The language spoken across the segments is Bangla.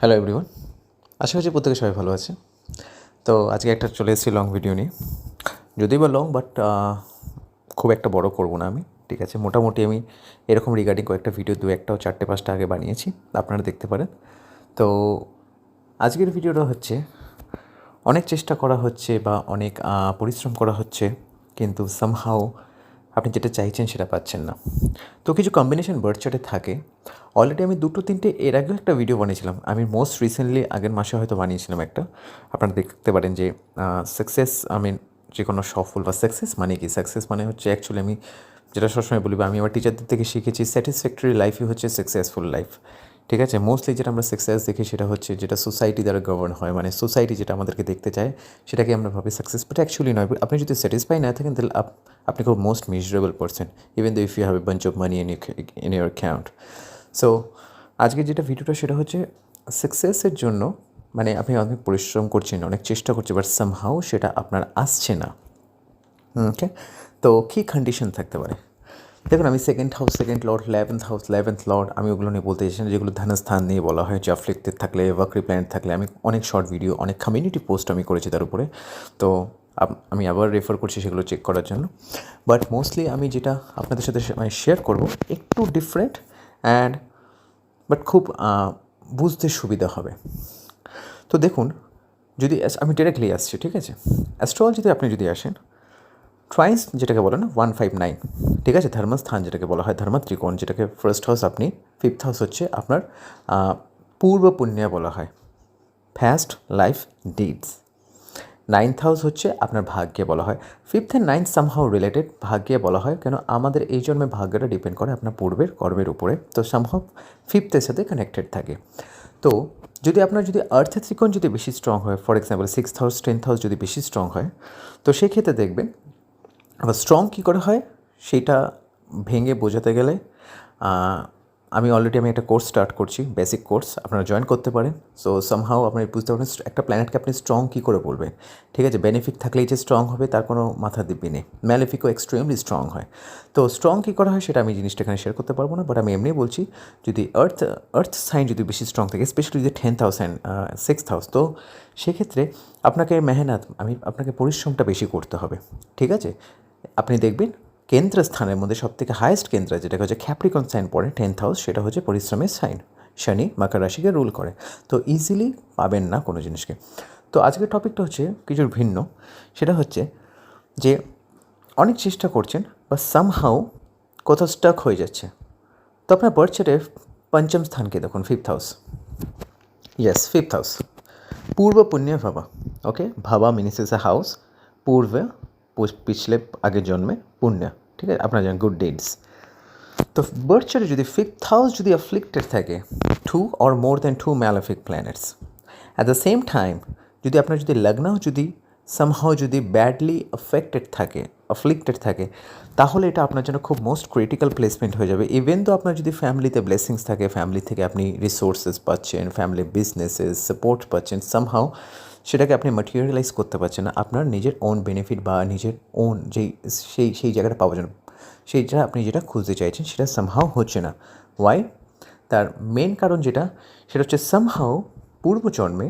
হ্যালো এভরিওয়ান আশা করছি প্রত্যেকে সবাই ভালো আছে। তো আজকে একটা চলে এসেছি লং ভিডিও নিয়ে। যদিও বা লং বাট খুব একটা বড় করব না আমি, ঠিক আছে? মোটামুটি আমি এরকম রিগার্ডিং কয়েকটা ভিডিও দু একটা চারটে পাঁচটা আগে বানিয়েছি, আপনারা দেখতে পারেন। তো আজকের ভিডিওটা হচ্ছে, অনেক চেষ্টা করা হচ্ছে বা অনেক পরিশ্রম করা হচ্ছে, কিন্তু সামহাও আপনি যেটা চাইছেন সেটা পাচ্ছেন না। তো কিছু কম্বিনেশান বার্ড চার্টে থাকে। অলরেডি আমি দুটো, তিনটে, এর আগেও একটা ভিডিও বানিয়েছিলাম। আমি মোস্ট রিসেন্টলি আগের মাসে হয়তো বানিয়েছিলাম একটা। আপনারা দেখতে পারেন যে সাকসেস আমি যে কোনো সফল বা সাকসেস মানে কি? সাকসেস মানে হচ্ছে অ্যাকচুয়ালি আমি যেটা সবসময় বলি আমি আমার টিচারদের থেকে শিখেছি স্যাটিসফ্যাক্টরি লাইফই হচ্ছে সাকসেসফুল লাইফ ঠিক আছে? মোস্টলি যেটা আমরা সাকসেস দেখি সেটা হচ্ছে যেটা সোসাইটি দ্বারা গভর্ন হয়। মানে সোসাইটি যেটা আমাদেরকে দেখতে চায়, সেটাকে আমরা ভাবি সাকসেস বাট অ্যাকচুয়ালি নয়। আপনি যদি স্যাটিসফাই না থাকেন, তাহলে আপনি খুব most miserable person even though if you have a bunch of money in in your account so আজকে যেটা ভিডিওটা সেটা হচ্ছে সাকসেসের জন্য মানে আপনি অনেক পরিশ্রম করছেন, অনেক চেষ্টা করছেন বাট সামহাও সেটা আপনার আসছে না। ওকে তো কী কন্ডিশন থাকতে পারে? দেখুন, আমি second house second lord eleventh house eleventh lord আমি ওগুলো নিয়ে বলতে চাইছি যেগুলো ধনস্থান নিয়ে বলা হয় জাফলিকতে থাকলে ওয়াকরি প্ল্যানেট থাকলে, আমি অনেক শর্ট ভিডিও অনেক কমিউনিটি পোস্ট আমি করেছি তার উপরে। তো, আমি আবার রেফার করছি সেগুলো চেক করার জন্য। বাট মোস্টলি আমি যেটা আপনাদের সাথে মানে শেয়ার করব, একটু ডিফারেন্ট অ্যান্ড বাট খুব বুঝতে সুবিধা হবে। তো দেখুন, যদি, আমি ডিরেক্টলি আসছি, ঠিক আছে? অ্যাস্ট্রোলজিতে আপনি যদি আসেন ট্রাইন্স যেটাকে বলে না ওয়ান ফাইভ নাইন ঠিক আছে? ধর্মস্থান যেটাকে বলা হয় ধর্ম ত্রিকোণ যেটাকে ফার্স্ট হাউস আপনি ফিফথ হাউস হচ্ছে আপনার পূর্ব পুণ্য বলা হয় past life deeds ninth house হচ্ছে আপনার ভাগ্যে বলা হয় fifth and ninth somehow related ভাগ্যে বলা হয়, কেন আমাদের এই জন্মে ভাগ্যটা ডিপেন্ড করে আপনার পূর্বের কর্মের উপরে, তো সামহাও ফিফথের সাথে কানেক্টেড থাকে। তো যদি আপনার যদি আর্থের ত্রিকোণ যদি বেশি স্ট্রং হয় for example six house tenth house যদি বেশি স্ট্রং হয়, তো সেক্ষেত্রে দেখবেন আবার স্ট্রং কী করে হয় সেইটা ভেঙে বোঝাতে গেলে আমি অলরেডি আমি একটা কোর্স স্টার্ট করছি বেসিক কোর্স আপনারা জয়েন করতে পারেন। সো সামহাও আপনি বুঝতে পারবেন একটা প্ল্যানেটকে আপনি স্ট্রং কী করে বলবেন? ঠিক আছে বেনিফিট থাকলেই যে স্ট্রং হবে, তার কোনো মাথা দিব্যি নেই। ম্যালিফিকও এক্সট্রিমলি স্ট্রং হয়। তো স্ট্রং কী করা হয়, সেটা আমি জিনিসটা এখানে শেয়ার করতে পারব না বাট আমি এমনি বলছি, যদি আর্থ আর্থ সাইন যদি বেশি স্ট্রং থাকে স্পেশালি যদি tenth house and six house তো সেক্ষেত্রে আপনাকে মেহনত, আমি আপনাকে পরিশ্রমটা বেশি করতে হবে। ঠিক আছে? আপনি দেখবেন কেন্দ্রস্থানের মধ্যে মধ্যে সবথেকে হায়েস্ট কেন্দ্র যেটা হচ্ছে ক্যাপ্রিকন সাইন পড়ে টেন্থ হাউস সেটা হচ্ছে পরিশ্রমের সাইন শনি মাকার রাশিকে রুল করে। তো ইজিলি পাবেন না কোনো জিনিসকে। তো আজকের টপিকটা হচ্ছে কিছু ভিন্ন। সেটা হচ্ছে যে অনেক চেষ্টা করছেন বা সামহাও কোথাও স্টাক হয়ে যাচ্ছে। তো আপনার বার্থ চার্টে পঞ্চম স্থানকে দেখুন? Fifth house yes fifth house পূর্ব পুণ্য ভাবা। ওকে ভাবা মিনিস ইস এ হাউস পূর্বে पिछले आगे जन्मे पुण्य, ठीक है? अपना जान गुड डेट्स तो बर्थ जो फिफ्थ हाउस जो अफ्लिक्टेड थे टू और more than two malefic planets at the same time जो अपना जो लग्न जो सामहाउ जो बैडलि अफेक्टेड थे अफ्लिक्टेड थे तो अपना जो खूब मोस्ट क्रिटिकल प्लेसमेंट हो जाए इवें तो अपना जो फैमिली ब्लेसिंगस फैमिली थे अपनी रिसोर्सेस पाचन फैमिली बजनेसेस सपोर्ट पाचन सामहाउ সেটাকে আপনি ম্যাটেরিয়ালাইজ করতে পারছেন না। আপনার নিজের ওন বেনিফিট বা নিজের ওন যেই, সেই সেই জায়গাটা পাওয়ার জন্য। সেইটা আপনি যেটা খুঁজতে চাইছেন সেটা সামহাও হচ্ছে না। ওয়াই তার মেন কারণ যেটা, সেটা হচ্ছে সামহাও পূর্বজন্মে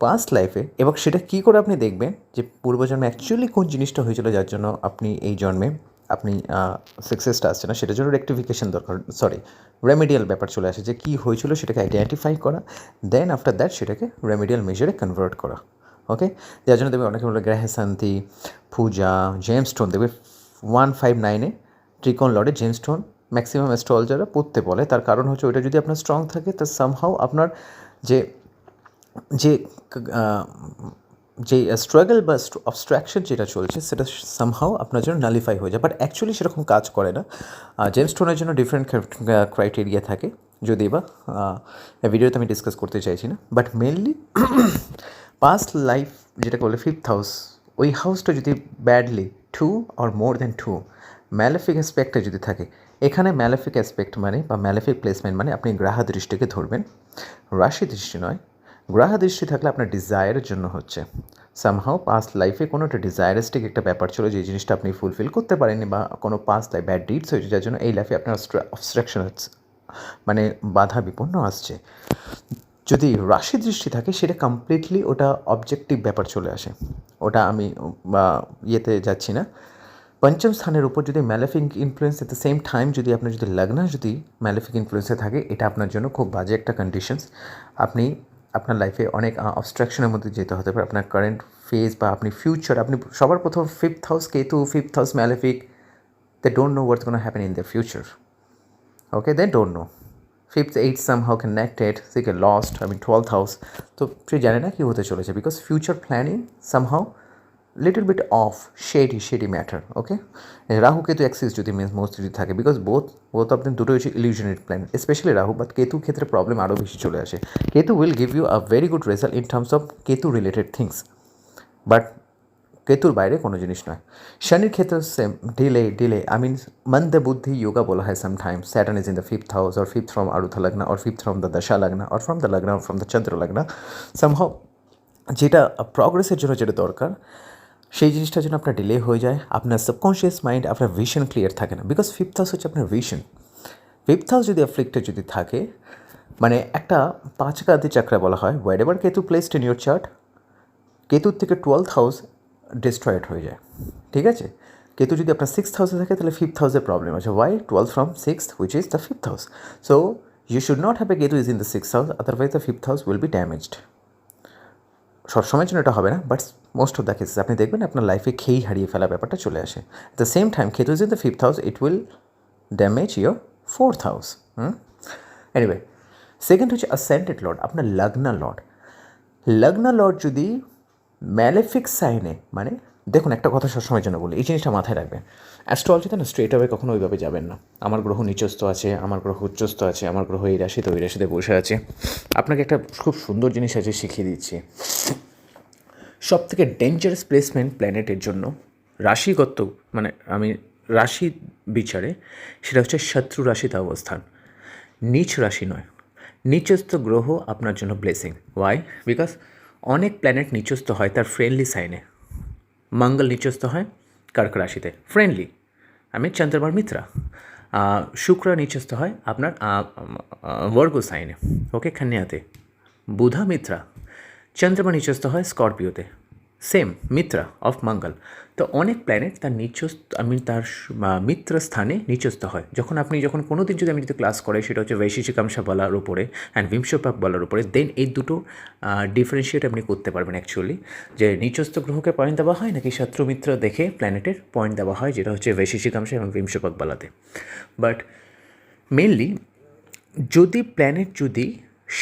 পাস্ট লাইফে এবং সেটা কী করে আপনি দেখবেন যে পূর্বজন্মে অ্যাকচুয়ালি কোন জিনিসটা হয়েছিল যার জন্য আপনি এই জন্মে আপনি সাকসেসটা আসছে না, সেটার জন্য রেক্টিফিকেশন দরকার। সরি রেমেডিয়াল ব্যাপার চলে আসে যে কী হয়েছিল সেটাকে আইডেন্টিফাই করা দেন আফটার দ্যাট সেটাকে রেমেডিয়াল মেজারে কনভার্ট করা। ওকে যার জন্য দেখবে অনেকে বলে গ্রহ শান্তি, পূজা জেমস্টোন দেখবে ওয়ান ফাইভ নাইনে ট্রিকন লর্ডে জেমস্টোন ম্যাক্সিমাম অ্যাস্ট্রোলজাররা পড়তে বলে। তার কারণ হচ্ছে ওইটা যদি আপনার স্ট্রং থাকে, তা সামহাও আপনার যে যে যে স্ট্রাগল বা অবস্ট্রাকশন যেটা চলছে, সেটা সামহাও আপনার জন্য নালিফাই হয়ে যায়। বাট অ্যাকচুয়ালি সেরকম কাজ করে না। জেমস টোনের জন্য ডিফারেন্ট ক্রাইটেরিয়া থাকে। যদি বা ভিডিওতে আমি ডিসকাস করতে চাইছি না। বাট মেনলি পাস্ট লাইফ যেটা বলে ফিফথ হাউস ওই হাউসটা যদি badly two or more than two malefic অ্যাসপেক্টে যদি থাকে, এখানে ম্যালেফিক অ্যাসপেক্ট মানে বা ম্যালেফিক প্লেসমেন্ট মানে আপনি গ্রাহ দৃষ্টিকে ধরবেন। রাশি দৃষ্টি নয় গ্রাহ দৃষ্টি থাকলে আপনার ডিজায়ারের জন্য হচ্ছে। সামহাও পাস্ট লাইফে কোনো একটা ডিজায়ারিস্টিক একটা ব্যাপার ছিল যে জিনিসটা আপনি ফুলফিল করতে পারেননি বা কোনো পাস্ট লাইফ ব্যাড ডিটস হয়েছে, যার জন্য এই লাইফে আপনার অবস্ট্রাকশন হচ্ছে মানে বাধা বিপন্ন আসছে। যদি রাশি দৃষ্টি থাকে, সেটা কমপ্লিটলি ওটা অবজেক্টিভ ব্যাপার চলে আসে। ওটা আমি, বা ইয়েতে যাচ্ছি না। পঞ্চম স্থানের উপর যদি malefic influence at the same time যদি আপনার যদি লগ্ন যদি ম্যালেফিক ইনফ্লুয়েন্সে থাকে, এটা আপনার জন্য খুব বাজে একটা কন্ডিশনস আপনি আপনার লাইফে অনেক অবস্ট্রাকশনের মধ্যে যেতে হতে পারে। আপনার কারেন্ট ফেজ বা আপনি ফিউচার আপনি সবার প্রথম fifth house Ketu fifth house malefic they don't know what's কোনো happen in the future okay they don't know fifth eight some connected, they get lost, i mean 12th house. তো সে জানে না কি হতে চলেছে because future planning somehow little bit of shady shady matter okay Rahu Ketu axis যদি মোস্ট যদি থাকে because both both of them দুটো হচ্ছে illusionary plan specially Rahu but কেতুর ক্ষেত্রে প্রবলেম আরও বেশি চলে আসে। Ketu will give you a very good result in terms of Ketu related things but কেতুর বাইরে কোনো জিনিস নয়। শনির ক্ষেত্রে same delay delay I mean মন্দ বুদ্ধি যোগা বলা হয় sometime Saturn is in the fifth house or fifth from Arudha lagna or fifth from the dasha lagna or from the lagna from the Chandra lagna somehow যেটা প্রগ্রেসের জন্য যেটা দরকার সেই জিনিসটা যেন আপনার ডিলে হয়ে যায়, আপনার সাবকনশিয়াস মাইন্ড আপনার ভিশন ক্লিয়ার থাকে না। বিকজ ফিফথ হাউস হচ্ছে আপনার ভিশন ফিফথ হাউস যদি অ্যাফ্লিক্টেড যদি থাকে মানে একটা পাঁচ কাদি চাকরা বলা হয় wherever Ketu placed in your chart কেতুর থেকে টুয়েলথ হাউস ডিস্ট্রয়েড হয়ে যায়। ঠিক আছে? কেতু যদি আপনার সিক্সথ হাউসে থাকে, তাহলে ফিফথ হাউসের প্রবলেম আছে। Why twelve from sixth which is the fifth house so you should not have a Ketu is in the six house otherwise the fifth house will be damaged সবসময়ের জন্য এটা হবে না but most of the cases আপনি দেখবেন আপনার লাইফে খেয়েই হারিয়ে ফেলা ব্যাপারটা চলে আসে। দ্য সেম টাইম খেতে যদি the fifth house it will damage your fourth house hmm? Anyway second হচ্ছে অ্যাসেন্টেড লর্ড আপনার লগ্না লর্ড লগ্না লর্ড যদি ম্যালেফিক সাইনে মানে দেখুন, একটা কথা সবসময়ের জন্য বলি, এই জিনিসটা মাথায় রাখবেন। অ্যাস্ট্রোলজিতে না স্ট্রেট অ্যাওয়ে কখনো ওইভাবে যাবেন না। আমার গ্রহ নিচস্থ আছে, আমার গ্রহ উচ্চস্থ আছে, আমার গ্রহ এই রাশিতে, ওই রাশিতে বসে আছে। আপনাকে একটা খুব সুন্দর জিনিস আছে শিখিয়ে দিচ্ছি। সব থেকে ডেঞ্জারাস প্লেসমেন্ট প্ল্যানেটের জন্য রাশিগত মানে আমি রাশি বিচারে, সেটা হচ্ছে শত্রু রাশিতে অবস্থান। নিচ রাশি নয়। নিচস্থ গ্রহ আপনার জন্য ব্লেসিং ওয়াই বিকজ অনেক প্ল্যানেট নিচস্থ হয় তার ফ্রেন্ডলি সাইনে মঙ্গল নিচস্থ হয় কর্ক রাশিতে। ফ্রেন্ডলি আমি চন্দ্রমার মিত্রা। শুক্র নিচস্থ হয় আপনার বর্গ সাইনে। ওকে, কন্যাতে। বুধা মিত্রা। চন্দ্রমা নিচস্থ হয় স্করপিওতে। সেম মিত্রা অফ মঙ্গল তো অনেক প্ল্যানেট তার নিচস্থ আমি তার মিত্র স্থানে নিচস্থ হয়। যখন আপনি যখন কোনো দিন যদি আমি যদি ক্লাস করে সেটা হচ্ছে বৈশিষ্ট্যকাংশা বলার উপরে অ্যান্ড বিংশপাক বলার উপরে দেন এই দুটো ডিফারেন্সিয়েট আপনি করতে পারবেন অ্যাকচুয়ালি যে নিচস্থ গ্রহকে পয়েন্ট দেওয়া হয় নাকি শত্রু মিত্র দেখে প্ল্যানেটের পয়েন্ট দেওয়া হয়, যেটা হচ্ছে বৈশিষ্ট্যকাংশা এবং বিংশপাক বলাতে। বাট মেনলি যদি প্ল্যানেট যদি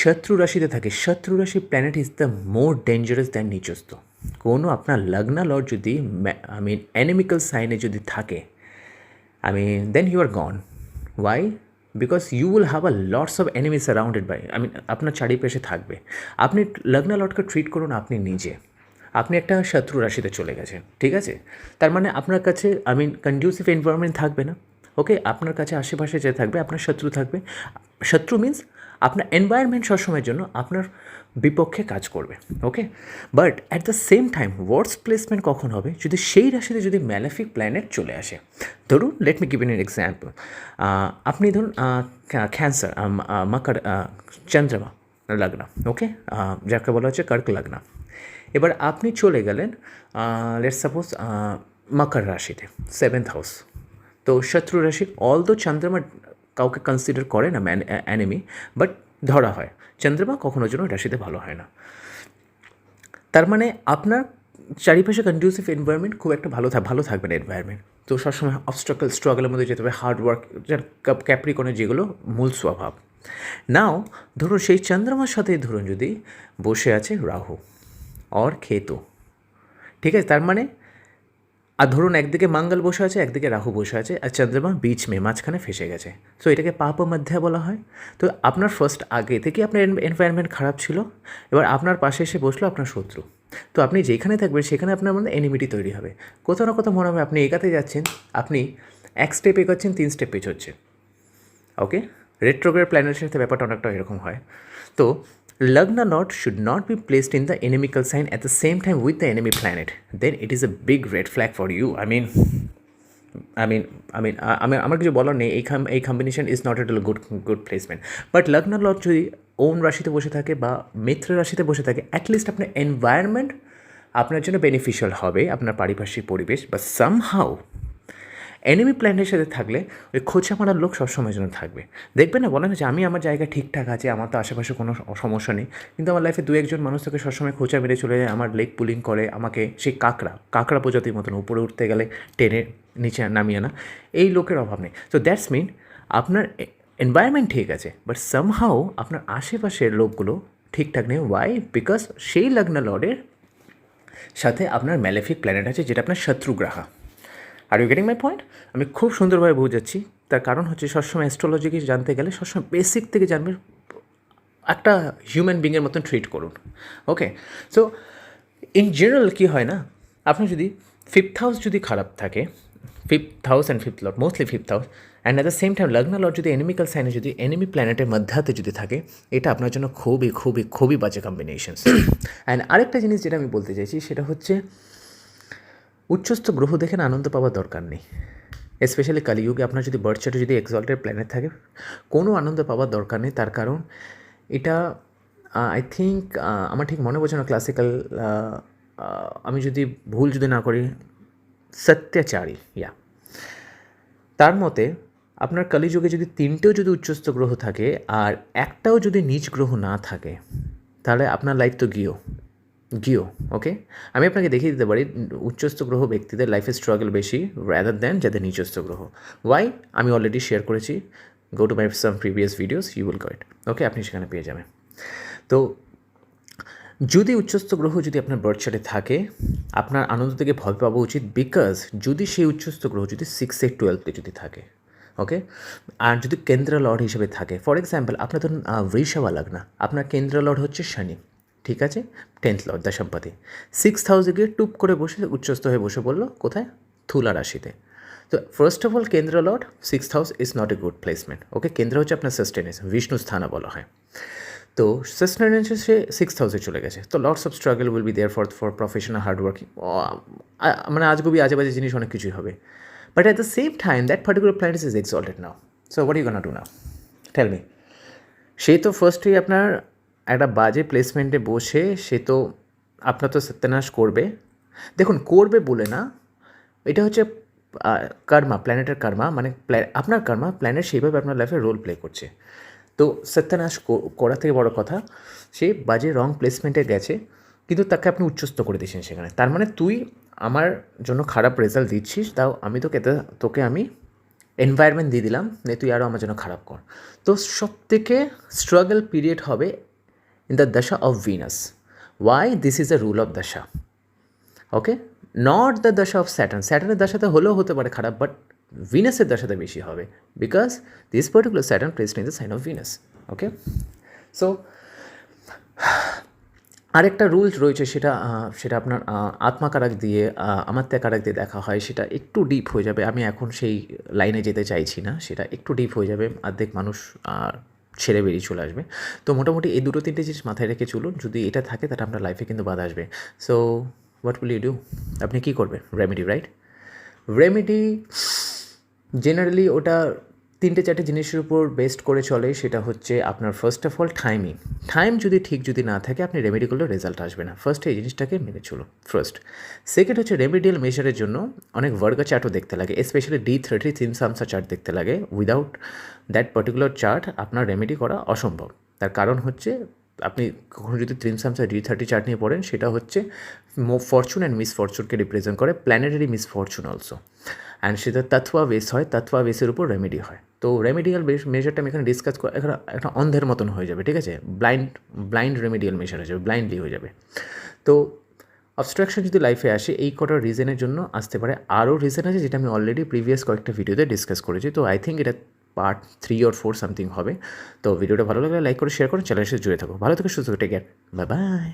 শত্রু রাশিতে থাকে, শত্রু রাশি planet is the more dangerous than নিচস্থ। কোনো আপনার লগ্না লর্ড যদি আই মিন অ্যানিমিক্যাল সাইনে যদি থাকে I mean then you are gone why because you will have a lots of enemies surrounded by. I mean, আপনার চারিপাশে থাকবে। আপনি লগ্ন লটকে ট্রিট করুন আপনি নিজে। আপনি একটা শত্রু রাশিতে চলে গেছেন ঠিক আছে? তার মানে আপনার কাছে আই মিন কন্ডিউসিভ এনভায়রনমেন্ট থাকবে না ওকে আপনার কাছে আশেপাশে যে থাকবে আপনার শত্রু থাকবে। শত্রু মিন্স আপনার এনভায়রনমেন্ট সবসময়ের জন্য আপনার বিপক্ষে কাজ করবে okay but at the same time words placement কখন হবে? যদি সেই রাশিতে যদি ম্যালেফিক প্ল্যানেট চলে আসে। ধরুন let me give an example আপনি ধরুন ক্যান্সার মাকার চন্দ্রমা লাগনা ওকে যাকে বলা হচ্ছে কর্ক লাগনা। এবার আপনি চলে গেলেন লেট সাপোজ মকর রাশিতে সেভেন্থ হাউস তো শত্রু রাশি অল দো চন্দ্রমা কাউকে কনসিডার করে না ম্যান অ্যানিমি বাট ধরা হয়। চন্দ্রমা কখনো যেন রাশিতে ভালো হয় না। তার মানে আপনার চারিপাশে কন্ডিউসিভ এনভায়রনমেন্ট খুব একটা ভালো ভালো থাকবে না এনভায়রনমেন্ট তো সবসময় অবস্ট্রাকল স্ট্রাগলের মধ্যে যেতে হবে হার্ড ওয়ার্ক ক্যাপ্রিকনের যেগুলো মূল স্বভাব। নাও ধরুন সেই চন্দ্রমার সাথে ধরুন যদি বসে আছে রাহু অর খেতু ঠিক আছে? তার মানে আর ধরুন একদিকে মঙ্গল বসে আছে, একদিকে রাহু বসে আছে, আর চন্দ্রমা বিচ মে মাঝখানে ফেসে গেছে। সো এটাকে পাপ মধ্যে বলা হয়। তো আপনার ফার্স্ট আগে থেকে আপনার এনভায়রনমেন্ট খারাপ ছিল, এবার আপনার পাশে এসে বসল আপনার শত্রু। তো আপনি যেখানে থাকবেন, সেখানে আপনার মধ্যে এনিমিটি তৈরি হবে। কোথাও না কোথাও মনে হবে আপনি এগাতে যাচ্ছেন, আপনি এক স্টেপ এগোচ্ছেন, তিন স্টেপ পেছোচ্ছে ওকে রেট্রোগ্রেড প্ল্যানেটের সাথে ব্যাপারটা অনেকটা এরকম হয়। তো lagna not should not be placed in the inimical sign at the same time with the enemy planet then it is a big red flag for you I mean I mean I mean আমি আমার কিছু বলার নেই। এই এই combination is not at good good placement but lagna lord যদি ওন রাশিতে বসে থাকে বা মিত্র রাশিতে বসে থাকে অ্যাটলিস্ট আপনার এনভায়রনমেন্ট আপনার জন্য বেনিফিশিয়াল হবে, আপনার পারিপার্শ্বিক পরিবেশ বা সামহাও এনিমি প্ল্যানের সাথে থাকলে ওই খোঁচা মারার লোক সবসময় জন্য থাকবে। দেখবে না? বলে না যে আমি আমার জায়গা ঠিকঠাক আছে, আমার তো আশেপাশে কোনো সমস্যা নেই। কিন্তু আমার লাইফে দু, একজন মানুষ তোকে সবসময় খোঁচা মেরে চলে যায়, আমার লেগ পুলিং করে, আমাকে সেই কাঁকড়া কাঁকড়া প্রজাতির মতন উপরে উঠতে গেলে টেনে নিচে নামিয়ে না এই লোকের অভাব নেই। তো দ্যাটস মিন আপনার এনভায়রনমেন্ট ঠিক আছে বাট সামহাও আপনার আশেপাশের লোকগুলো ঠিকঠাক নেই। ওয়াই বিকজ সেই লগ্ন লর্ডের সাথে আপনার ম্যালেফিক প্ল্যানেট আছে, যেটা আপনার শত্রু গ্রাহা are you getting my point আমি খুব সুন্দরভাবে বুঝাচ্ছি তার কারণ হচ্ছে সবসময় অ্যাস্ট্রোলজিকে জানতে গেলে সবসময় বেসিক থেকে জানবে। একটা হিউম্যান বিংয়ের মতন ট্রিট করুন। ওকে সো ইন জেনারেল কী হয় না? আপনি যদি ফিফথ হাউস যদি খারাপ থাকে fifth house and fifth lord mostly fifth house and at the same time lagna lord যদি এনিমিক্যাল সাইনে যদি এনিমি প্ল্যানেটের মধ্যাতে যদি থাকে, এটা আপনার জন্য খুবই খুবই খুবই বাজে কম্বিনেশনস অ্যান্ড আরেকটা জিনিস যেটা আমি বলতে চাইছি, সেটা হচ্ছে উচ্চস্থ গ্রহ দেখে না আনন্দ পাওয়ার দরকার নেই। স্পেশালি কালিযুগে আপনার যদি বার্থ চার্টে যদি এক্সল্টেড প্ল্যানেট থাকে, কোনো আনন্দ পাওয়ার দরকার নেই। তার কারণ এটা আই থিঙ্ক আমার ঠিক মনে পড়ছে না ক্লাসিক্যাল আমি যদি ভুল যদি না করি সত্যাচারী ইয়া তার মতে, আপনার কলিযুগে যদি তিনটেও যদি উচ্চস্থ গ্রহ থাকে, আর একটাও যদি নিজ গ্রহ না থাকে, তাহলে আপনার লাইফ তো গিয়েও গিও ওকে আমি আপনাকে দেখিয়ে দিতে পারি, উচ্চস্থ গ্রহ ব্যক্তিদের লাইফে স্ট্রাগল বেশি রাদার দেন যাদের নিচস্থ গ্রহ। ওয়াই আমি অলরেডি শেয়ার করেছি। Go to my some previous videos you will guide okay আপনি সেখানে পেয়ে যাবেন। তো, যদি উচ্চস্থ গ্রহ যদি আপনার বার্থ চার্টে থাকে, আপনার আনন্দ থেকে ভয় পাওয়া উচিত বিকজ যদি সেই উচ্চস্থ গ্রহ যদি সিক্স এইট টুয়েলভে যদি থাকে ওকে আর যদি কেন্দ্র লর্ড হিসেবে থাকে ফর এক্সাম্পল আপনার ধরুন বৃষাবা লাগনা, আপনার কেন্দ্র লর্ড হচ্ছে শনি। ঠিক আছে? টেন্থ লর্ড দশমপতি সিক্স হাউসে গিয়ে টুপ করে বসে, উচ্চস্থ হয়ে বসে বলল, কোথায়? থুলা রাশিতে তো first of all kendra lord six house is not a good placement okay কেন্দ্র হচ্ছে আপনার সাস্টেনেন্স বিষ্ণু স্থানা বলা হয়। তো সাস্টেনেন্স সে সিক্স হাউসে চলে গেছে। তো lords of struggle will be there for for professional hardworking মানে আজগুবি আজে বাজে জিনিস অনেক কিছুই হবে। But at the same time that particular planet is exalted now so what you gonna do now tell me say তো ফার্স্টেই আপনার একটা বাজে প্লেসমেন্টে বসে সে তো, আপনার তো সত্যানাশ করবে। দেখুন, করবে বলে না, এটা হচ্ছে কর্মা প্ল্যানেটের কর্মা মানে আপনার কর্মা প্ল্যানেট সেইভাবে আপনার লাইফে রোল প্লে করছে। তো সত্যানাশ করা থেকে বড় কথা, সে বাজে রং প্লেসমেন্টে গেছে, কিন্তু তাকে আপনি উচ্চস্ত করে দিয়েছেন সেখানে। তার মানে তুই আমার জন্য খারাপ রেজাল্ট দিচ্ছিস, তাও আমি তোকে তোকে আমি এনভায়রনমেন্ট দিয়ে দিলাম, নে তুই আরও আমার জন্য খারাপ কর। তো সব থেকে স্ট্রাগল পিরিয়ড হবে in the dasha of Venus. Why? This is a rule of dasha. Okay? Okay not the dasha of Saturn স্যাটার্নের দশাতে হলেও হতে পারে খারাপ বাট ভিনাসের দশাতে বেশি হবে because this particular Saturn placed in the sign of Venus okay so আরেকটা রুলস রয়েছে সেটা সেটা আপনার আত্মা কারাক দিয়ে আমার কারাক দিয়ে দেখা হয়, সেটা একটু ডিপ হয়ে যাবে আমি এখন সেই লাইনে যেতে চাইছি না, সেটা একটু ডিপ হয়ে যাবে অর্ধেক মানুষ ছেড়ে বেরিয়ে চলে আসবে। তো মোটামুটি এই দুটো তিনটে জিনিস মাথায় রেখে চলুন, যদি এটা থাকে তাহলে আপনার লাইফে কিন্তু বাধা আসবে। So what will you do আপনি কী করবেন? রেমেডি রাইট রেমেডি জেনারেলি ওটা তিনটে চারটে জিনিসের উপর বেস্ট করে চলে, সেটা হচ্ছে আপনার first of all timing time যদি ঠিক যদি না থাকে, আপনি রেমেডি করলে রেজাল্ট আসবে না। ফার্স্ট এই জিনিসটাকে মেনে চলুন ফার্স্ট সেকেন্ড হচ্ছে রেমেডিয়াল মেজারের জন্য অনেক ভার্গা চার্টও দেখতে লাগে স্পেশালি ডি থার্টি তিন সামসা চার্ট দেখতে লাগে উইদাউট দ্যাট পার্টিকুলার চার্ট আপনার রেমেডি করা অসম্ভব। তার কারণ হচ্ছে, আপনি কখনো যদি ত্রিন সামসা ডি থার্টি চার্ট নিয়ে পড়েন, সেটা হচ্ছে মো ফরচুন অ্যান্ড মিস ফরচুনকে রিপ্রেজেন্ট করে planetary misfortune also and সেটা তৎওয়া বেস হয় তৎওয়া বেসের উপর রেমেডি হয়। তো রেমেডিয়াল বেস মেজারটা আমি এখানে ডিসকাস করে, এখানে একটা অন্ধের মতন হয়ে যাবে, ঠিক আছে? ব্লাইন্ড ব্লাইন্ড রেমেডিয়াল মেজার হয়ে যাবে ব্লাইন্ডলি হয়ে যাবে। তো অবস্ট্রাকশন যদি লাইফে আসে, এই কটার রিজনের জন্য আসতে পারে। আরও রিজন আছে যেটা আমি অলরেডি প্রিভিয়াস কয়েকটা ভিডিওতে ডিসকাস করেছি। তো আই থিঙ্ক এটা part three or four something হবে। তো ভিডিওটা ভালো লাগলে লাইক করে শেয়ার করে চ্যানেলের সাথে জুড়ে থাকো। ভালো থেকে, সুস্থ কেয়ার বাই বাই